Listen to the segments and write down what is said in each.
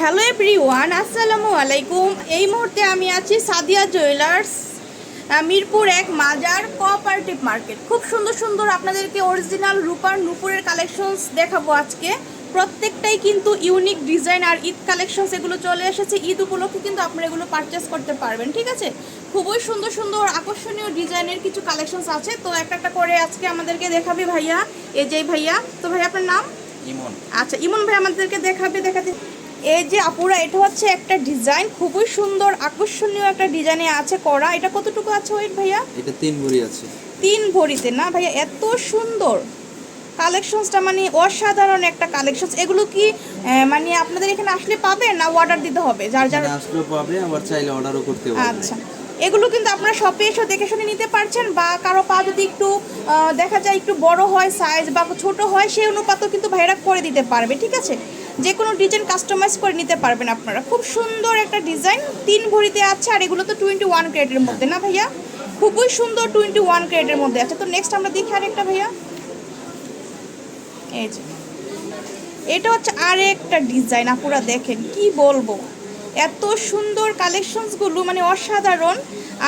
Hello everyone আসসালামু আলাইকুম এই মুহূর্তে আমি আছি সাদিয়া জুয়েলার্স মিরপুর এক মাজার কোঅপারেটিভ মার্কেট খুব সুন্দর সুন্দর আপনাদেরকে অরিজিনাল রূপার নুপুরের কালেকশনস দেখাবো আজকে। প্রত্যেকটাই কিন্তু ইউনিক ডিজাইন আর ঈদ কালেকশনস এগুলো চলে এসেছে। ঈদ উপলক্ষে কিন্তু আপনারা এগুলো পারচেস করতে পারবেন ঠিক আছে? খুবই সুন্দর সুন্দর আকর্ষণীয় ডিজাইনের কিছু কালেকশনস আছে। তো একটা একটা করে আজকে আমাদেরকে দেখাবে ভাইয়া এই যে ভাইয়া। তো ভাইয়া আপনার নাম? ইমন। আচ্ছা ইমন ভাই আমাদেরকে দেখাবে দেখাতে এই যে আপুরা এটা হচ্ছে একটা ডিজাইন খুবই সুন্দর আকর্ষণীয় একটা ডিজাইনে আছে করা। এটা কতটুকু আছে ওয়েট ভাইয়া? এটা তিন ভরি আছে। তিন ভরিতে। না ভাইয়া এত সুন্দর কালেকশনসটা মানে অসাধারণ একটা কালেকশনস। এগুলো কি মানে আপনাদের এখানে আসলে পাবে না অর্ডার দিতে হবে? যার যার আসলেও পাবে আবার চাইলে অর্ডারও করতে পারবে আচ্ছা। এগুলো কিন্তু আপনারা শপে এসে দেখে শুনে নিতে পারছেন বা কারও পা যদি একটু দেখা যায় একটু বড় হয় সাইজ বা ছোট হয় সেই অনুপাতও কিন্তু ভাইরা করে দিতে পারবে ঠিক আছে? যে কোনো ডিজাইন কাস্টমাইজ করে নিতে পারবেন আপনারা। খুব সুন্দর একটা ডিজাইন তিন ভরিতে আছে, আর এগুলো তো টোয়েন্টি ওয়ান ক্রেডের মধ্যে, না ভাইয়া? খুবই সুন্দর টোয়েন্টি ওয়ান ক্রেডের মধ্যে আছে। তো নেক্সট আমরা দেখি আরেকটা ভাইয়া। এই যে। এটা হচ্ছে আরেকটা ডিজাইন আপনারা দেখেন, কি বলব? এত সুন্দর কালেকশনসগুলো মানে অসাধারণ।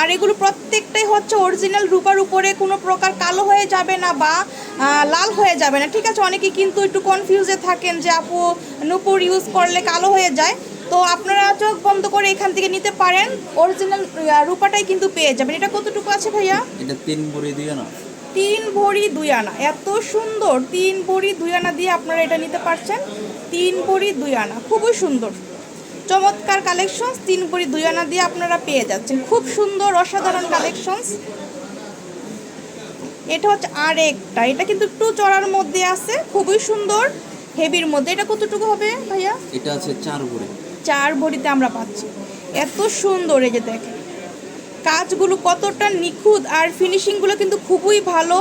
আর এগুলো প্রত্যেকটাই হচ্ছে অরিজিনাল রূপার উপরে কোনো প্রকার কালো হয়ে যাবে না বা লাল হয়ে যাবে না। ঠিক আছে অনেকে কিন্তু একটু কনফিউজে থাকেন যে আপু নুপুর ইউজ করলে কালো হয়ে যায়? তো আপনারা চোখ বন্ধ করে এখান থেকে নিতে পারেন। অরিজিনাল রূপাটাই কিন্তু পেয়ে যাবেন। এটা কতটুকু আছে ভাইয়া? এটা তিন ভরি দিয়ে না তিন ভরি দুই আনা। এত সুন্দর। তিন ভরি দুই আনা দিয়ে আপনারা এটা নিতে পারছেন। তিন ভরি দুই আনা। খুবই সুন্দর। চমৎকার কালেকশনস তিন ভরি দুই আনা দিয়ে আপনারা পেয়ে যাচ্ছেন। খুব সুন্দর অসাধারণ কালেকশনস এটা হচ্ছে আরেকটা। এটা কিন্তু একটু চড়ার মধ্যে আছে খুবই সুন্দর। হেভির মধ্যে। এটা কতটুকু হবে ভাইয়া? এটা আছে চার ভরি। চার ভরিতে আমরা পাচ্ছি। এত সুন্দর এই যে দেখেন। কাজগুলো কতটা নিখুঁত আর ফিনিশিংগুলো কিন্তু খুবই ভালো।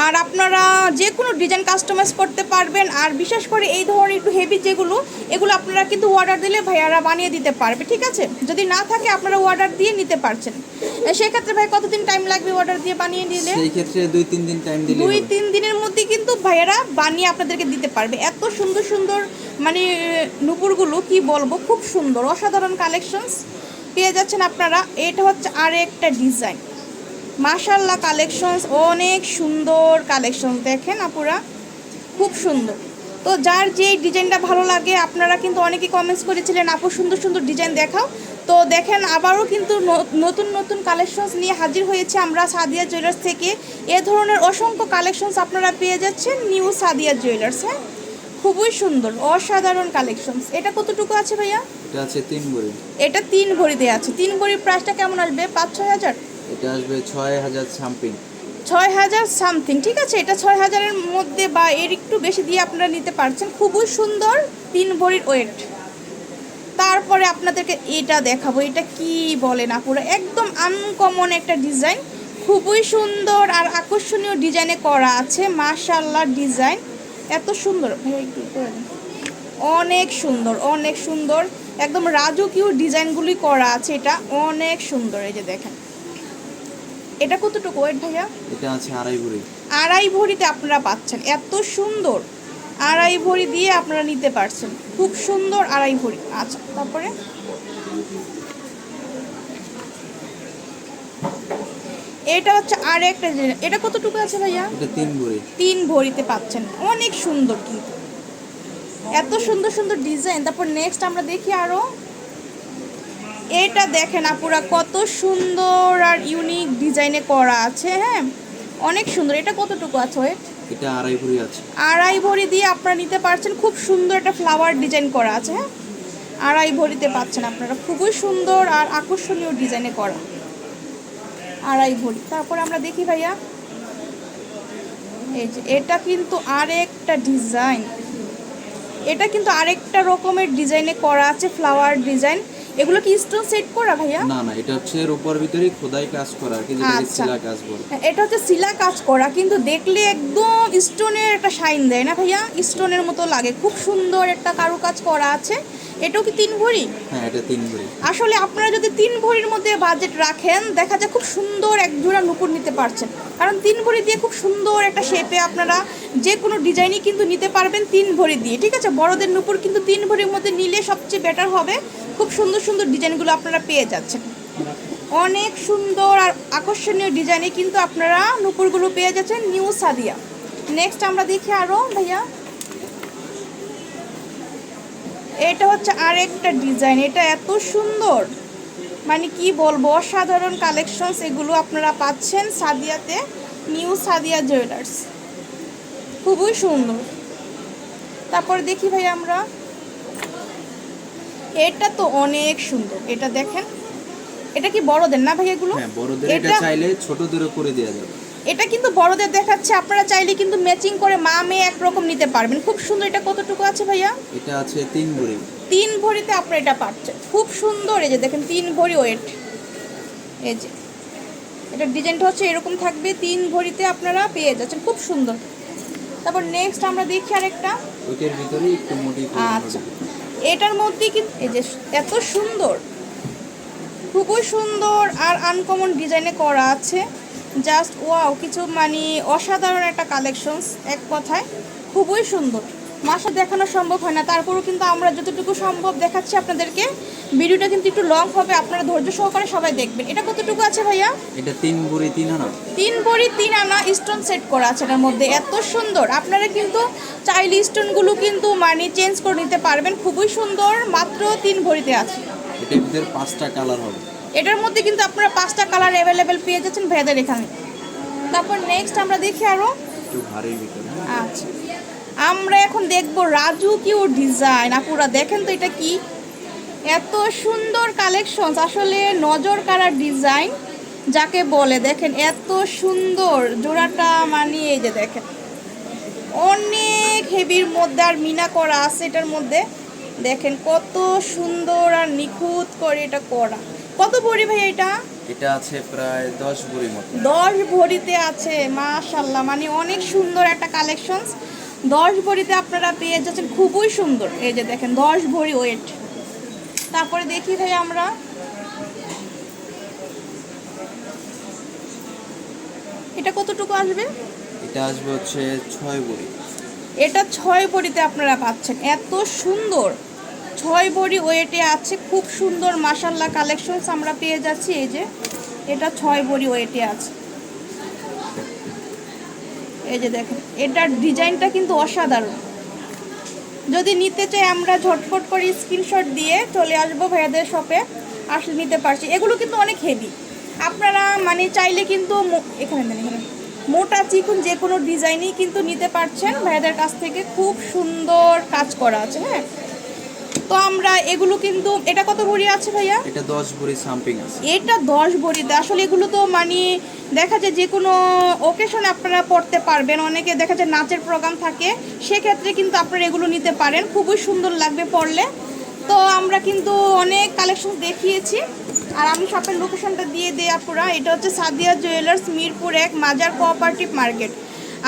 আর আপনারা যে কোনো ডিজাইন কাস্টমাইজ করতে পারবেন আর বিশেষ করে এই ধরনের একটু হেভি যেগুলো এগুলো আপনারা কিন্তু অর্ডার দিলে ভাইয়ারা বানিয়ে দিতে পারবে ঠিক আছে? যদি না থাকে আপনারা অর্ডার দিয়ে নিতে পারছেন। সেক্ষেত্রে ভাই কতদিন টাইম লাগবে অর্ডার দিয়ে বানিয়ে নিলে? সেই ক্ষেত্রে দুই তিন দিন টাইম দিলে দুই তিন দিনের মধ্যে কিন্তু ভাইয়ারা বানিয়ে আপনাদেরকে দিতে পারবে। এত সুন্দর সুন্দর মানে নুপুরগুলো কি বলব খুব সুন্দর অসাধারণ কালেকশনস পেয়ে যাচ্ছেন আপনারা। এটা হচ্ছে আর একটা ডিজাইন মাশাল্লাহ কালেকশনস অনেক সুন্দর কালেকশন দেখেন আপুরা? খুব সুন্দর। তো যার যে ডিজাইনটা ভালো লাগে আপনারা কিন্তু অনেকেই কমেন্টস করেছিলেন আপু সুন্দর সুন্দর ডিজাইন দেখাও। তো দেখেন আবারও কিন্তু নতুন নতুন কালেকশনস নিয়ে হাজির হয়েছে আমরা সাদিয়া জুয়েলার্স থেকে। এ ধরনের অসংখ্য কালেকশনস আপনারা পেয়ে যাচ্ছেন নিউ সাদিয়া জুয়েলার্স হ্যাঁ? খুবই সুন্দর অসাধারণ কালেকশনস। এটা কতটুকু আছে ভাইয়া? এটা আছে তিন ভরি। এটা তিন ভরিতে আছে। তিন ভরির প্রাইসটা কেমন আসবে? পাঁচ ছয় হাজার? এটা আসবে ছয় হাজার সামথিং। ছয় হাজার সামথিং, ঠিক আছে? এটা ছয় হাজারের মধ্যে বা এর একটু বেশি দিয়ে আপনারা নিতে পারছেন। খুবই সুন্দর তিন ভরির ওয়েট। তারপরে আপনাদেরকে এটা দেখাবো। এটা কি বলেন আপুরা? একদম আনকমন একটা ডিজাইন খুবই সুন্দর আর আকর্ষণীয় ডিজাইনে করা আছে। মাশাল্লাহ ডিজাইন এত সুন্দর। অনেক সুন্দর অনেক সুন্দর। একদম রাজকীয় ডিজাইনগুলি করা আছে। এটা অনেক সুন্দর। এই যে দেখেন। এটা কতটুকু ওয়েট ভাইয়া? এটা আছে আড়াই ভরি। আড়াই ভরিতে আপনারা পাচ্ছেন। এত সুন্দর। আড়াই ভরি দিয়ে আপনারা নিতে পারছেন। খুব সুন্দর আড়াই ভরি। আচ্ছা তারপরে? এটা হচ্ছে আর একটা জিনিস এটা কতটুকু আছে ভাইয়া? এটা তিন ভরি। তিন ভরিতে পাচ্ছেন। অনেক সুন্দর কিন্তু। এত সুন্দর সুন্দর ডিজাইন। তারপর নেক্সট আমরা দেখি আরও। এটা দেখেন আপুরা কত সুন্দর আর ইউনিক ডিজাইনে করা আছে হ্যাঁ? অনেক সুন্দর। এটা কতটুকু আছে ওয়েট? এটা আড়াই ভরি আছে। আড়াই ভরি দিয়ে আপনারা নিতে পারছেন খুব সুন্দর একটা ফ্লাওয়ার ডিজাইন করা আছে হ্যাঁ? আড়াই ভরিতে পাচ্ছেন আপনারা। খুবই সুন্দর আর আকর্ষণীয় ডিজাইনে করা। আড়াই ভরি। তারপরে আমরা দেখি ভাইয়া। এই যে এটা কিন্তু আরেকটা ডিজাইন এটা কিন্তু আরেকটা রকমের ডিজাইনে করা আছে ফ্লাওয়ার ডিজাইন এগুলো কি স্টোন সেট করা ভাইয়া? না না এটা হচ্ছে রূপার ভিতরে খোদাই কাজ করা আর কি যেটাকে আচ্ছা। সিলা কাজ বলে। এটা হচ্ছে সিলা কাজ করা কিন্তু দেখলে একদম স্টোনের একটা শাইন দেয় না ভাইয়া? স্টোনের মতো লাগে। খুব সুন্দর একটা কারুকাজ করা আছে। এটাও কি তিন ভরি হ্যাঁ এটা তিন ভরি আসলে আপনারা যদি তিন ভরির মধ্যে বাজেট রাখেন দেখা যায় খুব সুন্দর এক জোড়া নুপুর নিতে পারছেন। কারণ তিন ভরি দিয়ে খুব সুন্দর একটা শেপে আপনারা যে কোনো ডিজাইনই কিন্তু নিতে পারবেন তিন ভরি দিয়ে ঠিক আছে? বড়দের নুপুর কিন্তু তিন ভরির মধ্যে নিলে সবচেয়ে বেটার হবে। খুব সুন্দর সুন্দর ডিজাইনগুলো আপনারা পেয়ে যাচ্ছেন। অনেক সুন্দর আর আকর্ষণীয় ডিজাইনে কিন্তু আপনারা নুপুরগুলো পেয়ে যাচ্ছেন নিউ সাদিয়া। নেক্সট আমরা দেখি আরও ভাইয়া। এটা হচ্ছে আরেকটা ডিজাইন, এটা এত সুন্দর। মানে কি বলব, অসাধারণ কালেকশনস এগুলো আপনারা পাচ্ছেন সাদিয়াতে, নিউ সাদিয়া জুয়েলার্স খুবই সুন্দর। তারপর দেখি ভাই আমরা। এটা তো অনেক সুন্দর। এটা দেখেন। এটা কি বড়দের না ভাই এগুলো? হ্যাঁ বড়দের এটা এটা চাইলে ছোটদেরও করে দেওয়া যাবে। এটা কিন্তু বড়দের দেখাচ্ছে আপনারা চাইলে কিন্তু ম্যাচিং করে মা মেয়ে একরকম নিতে পারবেন। খুব সুন্দর এটা কতটুকু আছে ভাইয়া? এটা আছে তিন ভরি। তিন ভরিতে আপনারা এটা পাচ্ছেন। খুব সুন্দর এই যে দেখেন তিন ভরি ওয়েট এই যে। এটা ডিজাইনটা হচ্ছে এরকম থাকবে তিন ভরিতে আপনারা পেয়ে যাচ্ছেন। খুব সুন্দর। তারপর নেক্সট আমরা দেখি আরেকটা। ওইটার ভিতরে একটু মোটি আচ্ছা। এটার মধ্যে কিন্তু এই যে এত সুন্দর। খুবই সুন্দর আর আনকমন ডিজাইনে করা আছে। জাস্ট ওয়াও কিছু মানে অসাধারণ একটা কালেকশনস এক কথায়। খুবই সুন্দর। মাসা দেখানো সম্ভব হয় না। তারপরেও কিন্তু আমরা যতটুকু সম্ভব দেখাচ্ছি আপনাদেরকে। ভিডিওটা কিন্তু একটু লং হবে আপনারা ধৈর্য সহকারে সবাই দেখবেন। এটা কতটুকু আছে ভাইয়া? এটা তিন ভরি তিন আনা। তিন ভরি তিন আনা স্টোন সেট করা আছে এটার মধ্যে। এত সুন্দর। আপনারা কিন্তু চাইলে স্টোনগুলো কিন্তু মানে চেঞ্জ করে নিতে পারবেন। খুবই সুন্দর মাত্র তিন ভরিতে আছে। এটার ভিতরে পাঁচটা কালার হবে। এটার মধ্যে কিন্তু আপনারা পাঁচটা কালার অ্যাভেলেবেল পেয়ে যাচ্ছেন ভেদের এখানে। তারপর নেক্সট আমরা দেখি আরও একটু ভারীর ভিতরে। আচ্ছা। আমরা এখন দেখব রাজু কিউ ডিজাইন আপুরা দেখেন তো এটা কি? এত সুন্দর কালেকশন আসলে নজর কাড়া ডিজাইন যাকে বলে দেখেন এত সুন্দর। জোড়াটা মানে এই যে দেখেন অনেক হেভির মধ্যে আর মিনা করা আছে এটার মধ্যে। দেখেন কত সুন্দর আর নিখুঁত করে এটা করা। কত ভরি ভাই এটা? এটা আছে প্রায় দশ ভরি মতো। দশ ভরিতে আছে মাশাল্লাহ। মানে অনেক সুন্দর একটা কালেকশনস দশ ভরিতে আপনারা পেয়ে যাচ্ছেন খুবই সুন্দর। এই যে দেখেন দশ ভরি ওয়েট তারপরে দেখি ভাই আমরা। এটা কতটুকু আসবে? এটা আসবে হচ্ছে ছয় ভরি। এটা ছয় ভরিতে আপনারা পাচ্ছেন। এত সুন্দর। ছয় ভরি ওয়েটে আছে খুব সুন্দর মাসাল্লাহ কালেকশনস আমরা পেয়ে যাচ্ছি। এই যে এটা ছয় ভরি ওয়েটে আছে। এই যে দেখেন এটার ডিজাইনটা কিন্তু অসাধারণ। যদি নিতে চাই আমরা ঝটফট করে স্ক্রিনশট দিয়ে চলে আসব ভাইয়াদের শপে আসলে নিতে পারছি। এগুলো কিন্তু অনেক হেভি আপনারা মানে চাইলে কিন্তু এখানে দেন এখানে, মোটা চিকুন যে কোনো ডিজাইনই কিন্তু নিতে পারছেন। ভাইয়াদের কাছ থেকে খুব সুন্দর কাজ করা আছে হ্যাঁ? তো আমরা এগুলো কিন্তু এটা কত ভরি আছে ভাইয়া? এটা দশ ভরি সামপিং আছে। এটা দশ ভরিতে আসলে এগুলো তো মানে দেখা যায় যে কোনো ওকেশনে আপনারা পড়তে পারবেন। অনেকে দেখা যায় নাচের প্রোগ্রাম থাকে সেক্ষেত্রে কিন্তু আপনারা এগুলো নিতে পারেন। খুবই সুন্দর লাগবে পড়লে। তো আমরা কিন্তু অনেক কালেকশন দেখিয়েছি। আর আমি শপের লোকেশনটা দিয়ে দিই আপুরা। এটা হচ্ছে সাদিয়া জুয়েলার্স মিরপুর এক মাজার কোঅপারেটিভ মার্কেট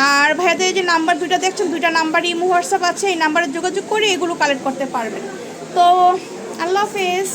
আর ভাইয়াদের যে নাম্বার দুইটা দেখছেন দুইটা নাম্বারই ইমো হোয়াটসঅ্যাপ আছে। এই নাম্বারে যোগাযোগ করে এগুলো কালেক্ট করতে পারবেন। তো আল্লাহ হাফেজ।